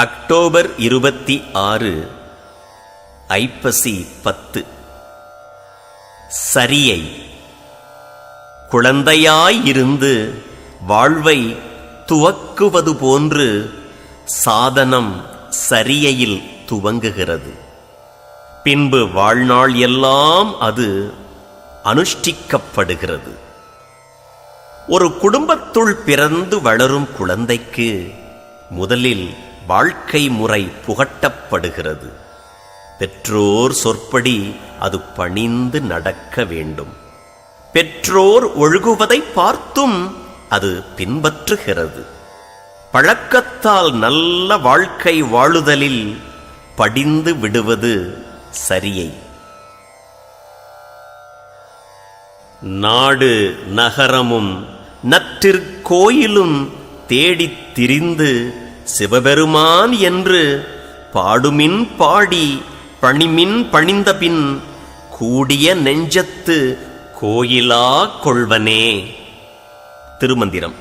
October இருபத்தி ஆறு ஐப்பசி பத்து. சரியை குழந்தையாயிருந்து வாழ்வை துவக்குவது போன்று சாதனம் சரியையில் துவங்குகிறது. பின்பு வாழ்நாள் எல்லாம் அது அனுஷ்டிக்கப்படுகிறது. ஒரு குடும்பத்துள் பிறந்து வளரும் குழந்தைக்கு முதலில் வாழ்க்கை முறை புகட்டப்படுகிறது. பெற்றோர் சொற்படி அது பணிந்து நடக்க வேண்டும். பெற்றோர் ஒழுகுவதை பார்த்தும் அது பின்பற்றுகிறது. பழக்கத்தால் நல்ல வாழ்க்கை வாழுதலில் படிந்து விடுவது சரியை. நாடு நகரமும் நற்றிற்கோயிலும் தேடித் திரிந்து சிவபெருமான் என்று பாடுமின் பாடி பணிமின் பணிந்தபின் கூடிய நெஞ்சத்து கோயிலா கொள்வனே. திருமந்திரம்.